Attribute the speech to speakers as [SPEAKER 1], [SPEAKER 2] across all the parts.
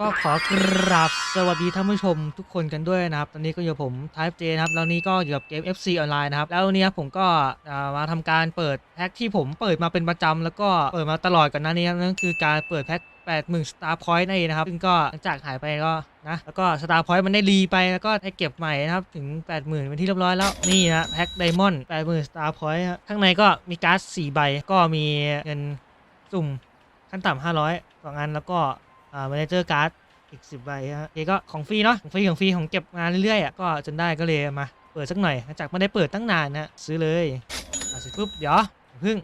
[SPEAKER 1] ก็ขอกราบสวัสดีท่านผู้ชมทุกคนกันด้วยนะครับ ตอนนี้ก็อยู่ผม Type J นะครับ แล้วนี้ก็อยู่กับเกม FC ออนไลน์นะครับ แล้วนี้ครับผมก็มาทำการเปิดแพ็คที่ผมเปิดมาเป็นประจำแล้วก็เปิดมาตลอดก่อนหน้านี้นั่นคือการเปิดแพ็ค80,000 Star Point นั่นเองนะครับ ซึ่งก็หลังจากหายไปก็นะ แล้วก็ Star Point มันได้รีไป แล้วก็ได้เก็บใหม่นะครับ ถึง 80,000เป็นที่เรียบร้อยแล้ว นี่นะแพ็ค Diamond 80,000 Star Point ครับข้างในก็มีการ์ด4ใบ ก็มีเงินสุ่มขั้นต่ำ500สองอันแล้วก็ อ่า Manager Card อีกสิบใบฮะโอเคก็ของฟรีเนาะของฟรีของฟรีของเก็บมาเรื่อยๆอะก็จนได้ก็เลยมาเปิดสักหน่อยหลังจากไม่ได้เปิดตั้งนานนะซื้อเลยอะเสร็จปุ๊บเดี๋ยวพึ่ง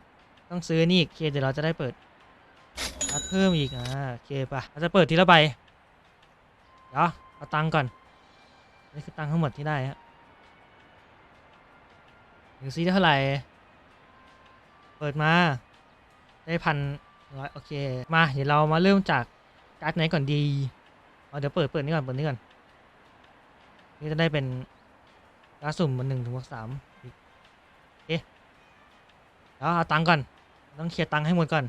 [SPEAKER 1] ต้องซื้อนี่อีกเคเดี๋ยวเราจะได้เปิดรัดเพิ่มอีกอ่าโอเคปะเราจะเปิดทีละใบเดี๋ยวเอาตังก่อนนี่คือตังทั้งหมดที่ได้ฮะหนึ่งซีได้เท่าไหร่ เปิดมา ได้พันร้อยโอเค มาเดี๋ยวเรามาเริ่มจาก การ์ดไหนก่อนดีเอาเดี๋ยวเปิดเปิดนี่ก่อนเปิดนี่ก่อน นี่จะได้เป็นกราสุ่มมันหนึ่งถึงวันสามอีกเอ๊ะแล้วเอาตังก่อน ต้องเคลียร์ตังให้หมดก่อน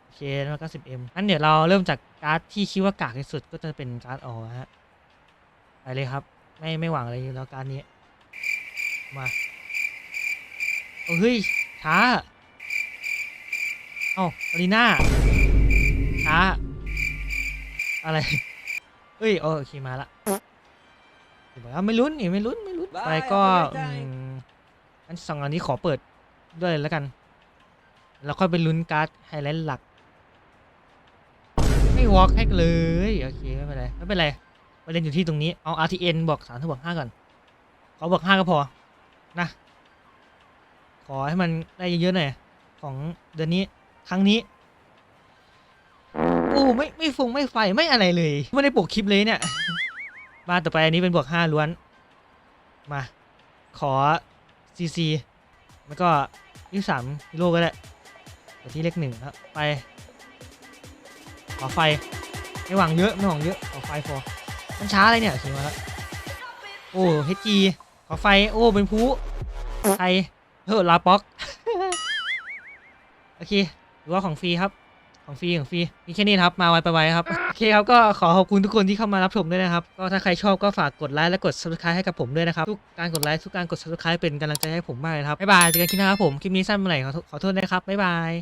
[SPEAKER 1] โอเคแล้วก็สิบเอ็มงั้นเดี๋ยวเราเริ่มจากการ์ดที่คิดว่ากากที่สุดก็จะเป็นการ์ดออฮะ ไปเลยครับ ไม่ไม่หวังอะไรแล้วการ์ดนี้ มาโอ้เฮ้ยช้า เอ้าอารีน่า ช้า อะไร เอ้ยโอเคมาละเดี๋ยวบอกว่าไม่ลุ้นนี่ไม่ลุ้นไม่ลุ้น
[SPEAKER 2] ได้
[SPEAKER 1] ไปก็
[SPEAKER 2] เอาไปได้
[SPEAKER 1] อืมอันสองอันนี้ขอเปิดด้วยเลยแล้วกัน แล้วค่อยไปลุ้นการ์ดไฮไลท์หลัก ไม่วอล์กให้เลยโอเคไม่เป็นไรไม่เป็นไรประเด็นอยู่ที่ตรงนี้เอา RTN บอกสามถ้าบอกห้าก่อนขอบอกห้าก็พอนะ ขอให้มันได้เยอะๆหน่อยของเดือนนี้ครั้งนี้โอ้ไม่ไม่ฟงไม่ไฟไม่อะไรเลยไม่ได้ปกคลิปเลยเนี่ยมาต่อไปอันนี้เป็นบวกห้าล้วน มา ขอซีซีแล้วก็ยี่สามกิโลก็ได้ไปที่เลขหนึ่งครับไป ขอไฟ ไม่หวังเยอะไม่หวังเยอะ ขอไฟพอมันช้าอะไรเนี่ยถึงมาแล้ว โอ้เฮจีขอไฟ โอ้เป็นผู้ไทยเฮ้อลาป็อก โอเคหรือว่าของฟรีครับ ของฟรีของฟรีมีแค่นี้ครับมาไวไปไวครับโอเคครับก็ขอขอบคุณทุกคนที่เข้ามารับชมด้วยนะครับก็ถ้าใครชอบก็ฝากกดไลค์และกด subscribe ให้กับผมด้วยนะครับทุกการกดไลค์ทุกการกด subscribe เป็นกำลังใจให้ผมมากเลยครับบ๊ายบายเจอกันคลิปหน้าครับผมคลิปนี้สั้นไปหน่อยขอโทษขอโทษนะครับบ๊ายบาย